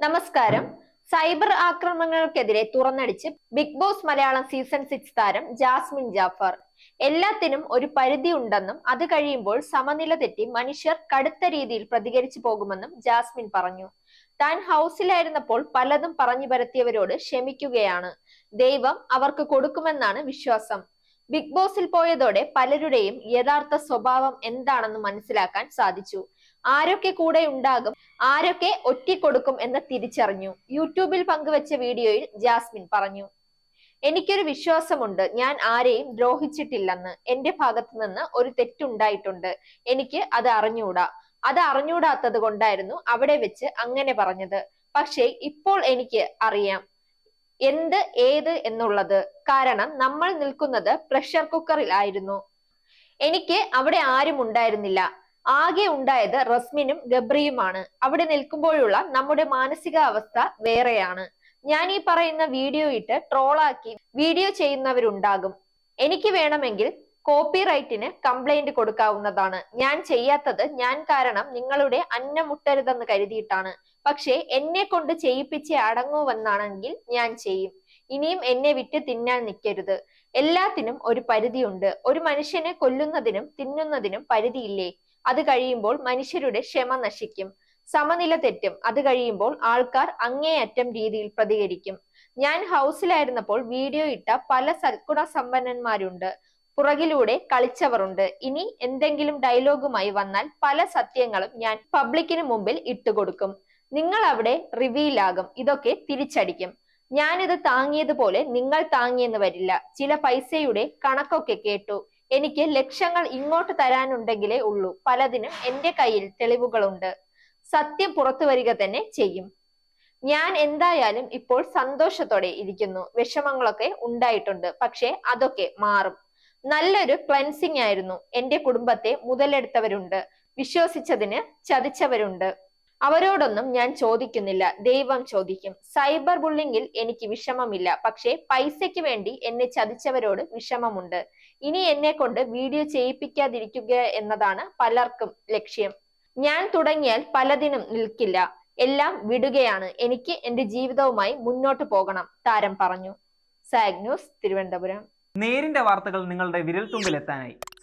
നമസ്കാരം. സൈബർ ആക്രമണങ്ങൾക്കെതിരെ തുറന്നടിച്ച് big boss Malayalam season six താരം ജാസ്മിൻ ജാഫർ. എല്ലാത്തിനും ഒരു പരിധി ഉണ്ടെന്നും അത് കഴിയുമ്പോൾ സമനില തെറ്റി മനുഷ്യർ കടുത്ത രീതിയിൽ പ്രതികരിച്ചു പോകുമെന്നും ജാസ്മിൻ പറഞ്ഞു. താൻ ഹൗസിലായിരുന്നപ്പോൾ പലതും പറഞ്ഞു പരത്തിയവരോട് ക്ഷമിക്കുകയാണ്. ദൈവം അവർക്ക് കൊടുക്കുമെന്നാണ് വിശ്വാസം. ബിഗ് ബോസിൽ പോയതോടെ പലരുടെയും യഥാർത്ഥ സ്വഭാവം എന്താണെന്ന് മനസ്സിലാക്കാൻ സാധിച്ചു. ആരൊക്കെ കൂടെ ഉണ്ടാകും ആരൊക്കെ ഒറ്റിക്കൊടുക്കും എന്ന് തിരിച്ചറിഞ്ഞു. യൂട്യൂബിൽ പങ്കുവച്ച വീഡിയോയിൽ ജാസ്മിൻ പറഞ്ഞു എനിക്കൊരു വിശ്വാസമുണ്ട്. ഞാൻ ആരെയും ദ്രോഹിച്ചിട്ടില്ലെന്ന്. എന്റെ ഭാഗത്തു നിന്ന് ഒരു തെറ്റുണ്ടായിട്ടുണ്ട്. എനിക്ക് അത് അറിഞ്ഞൂടാ. അത് അറിഞ്ഞൂടാത്തത് കൊണ്ടായിരുന്നു അവിടെ വെച്ച് അങ്ങനെ പറഞ്ഞത്. പക്ഷേ ഇപ്പോൾ എനിക്ക് അറിയാം. എന്ത് ഏത് എന്നുള്ളത്. കാരണം നമ്മൾ നിൽക്കുന്നത് പ്രഷർ കുക്കറിൽ ആയിരുന്നു. എനിക്ക് അവിടെ ആരും ഉണ്ടായിരുന്നില്ല. ആകെ ഉണ്ടായത് റസ്മിനും ഗബ്രിയുമാണ്. അവിടെ നിൽക്കുമ്പോഴുള്ള നമ്മുടെ മാനസികാവസ്ഥ വേറെയാണ്. ഞാൻ ഈ പറയുന്ന വീഡിയോ ഇട്ട് ട്രോളാക്കി വീഡിയോ ചെയ്യുന്നവരുണ്ടാകും. എനിക്ക് വേണമെങ്കിൽ കോപ്പിറൈറ്റിന് കംപ്ലൈന്റ് കൊടുക്കാവുന്നതാണ്. ഞാൻ ചെയ്യാത്തത് ഞാൻ കാരണം നിങ്ങളുടെ അന്നം മുട്ടരുതെന്ന് കരുതിയിട്ടാണ്. പക്ഷേ എന്നെ കൊണ്ട് ചെയ്യിപ്പിച്ച് അടങ്ങുവെന്നാണെങ്കിൽ ഞാൻ ചെയ്യും. ഇനിയും എന്നെ വിറ്റ് തിന്നാൻ നിൽക്കരുത്. എല്ലാത്തിനും ഒരു പരിധിയുണ്ട്. ഒരു മനുഷ്യനെ കൊല്ലുന്നതിനും തിന്നുന്നതിനും പരിധിയില്ലേ? അത് കഴിയുമ്പോൾ മനുഷ്യരുടെ ക്ഷമ നശിക്കും. സമനില തെറ്റും. അത് കഴിയുമ്പോൾ ആൾക്കാർ അങ്ങേയറ്റം രീതിയിൽ പ്രതികരിക്കും. ഞാൻ ഹൗസിലായിരുന്നപ്പോൾ വീഡിയോ ഇട്ട പല സൽഗുണ സമ്പന്നന്മാരുണ്ട്. പുറകിലൂടെ കളിച്ചവരുണ്ട് ഇനി എന്തെങ്കിലും ഡയലോഗുമായി വന്നാൽ പല സത്യങ്ങളും ഞാൻ പബ്ലിക്കിന് മുമ്പിൽ ഇട്ടുകൊടുക്കും നിങ്ങൾ അവിടെ റിവീലാകും. ഇതൊക്കെ തിരിച്ചടിക്കും. ഞാനിത് താങ്ങിയതുപോലെ നിങ്ങൾ താങ്ങിയെന്ന് വരില്ല. ചില പൈസയുടെ കണക്കൊക്കെ കേട്ടു. എനിക്ക് ലക്ഷ്യങ്ങൾ ഇങ്ങോട്ട് തരാനുണ്ടെങ്കിലേ ഉള്ളൂ. പലതിനും എന്റെ കയ്യിൽ തെളിവുകളുണ്ട്. സത്യം പുറത്തു വരിക തന്നെ ചെയ്യും. ഞാൻ എന്തായാലും ഇപ്പോൾ സന്തോഷത്തോടെ ഇരിക്കുന്നു. വിഷമങ്ങളൊക്കെ ഉണ്ടായിട്ടുണ്ട്. പക്ഷെ അതൊക്കെ മാറും. നല്ലൊരു ക്ലൻസിങ് ആയിരുന്നു. എന്റെ കുടുംബത്തെ മുതലെടുത്തവരുണ്ട്. വിശ്വസിച്ചതിന് ചതിച്ചവരുണ്ട്. അവരോടൊന്നും ഞാൻ ചോദിക്കുന്നില്ല. ദൈവം ചോദിക്കും. സൈബർ ബുള്ളിങ്ങിൽ എനിക്ക് വിഷമമില്ല. പക്ഷേ പൈസയ്ക്ക് വേണ്ടി എന്നെ ചതിച്ചവരോട് വിഷമമുണ്ട്. ഇനി എന്നെ കൊണ്ട് വീഡിയോ ചെയ്യിപ്പിക്കാതിരിക്കുക എന്നതാണ് പലർക്കും ലക്ഷ്യം. ഞാൻ തുടങ്ങിയാൽ പലതിനും നിൽക്കില്ല. എല്ലാം വിടുകയാണ്. എനിക്ക് എന്റെ ജീവിതവുമായി മുന്നോട്ട് പോകണം. താരം പറഞ്ഞു. സാഗ് ന്യൂസ് തിരുവനന്തപുരം. നേരിന്റെ വാർത്തകൾ നിങ്ങളുടെ വിരൽത്തുമ്പിൽ എത്താനായി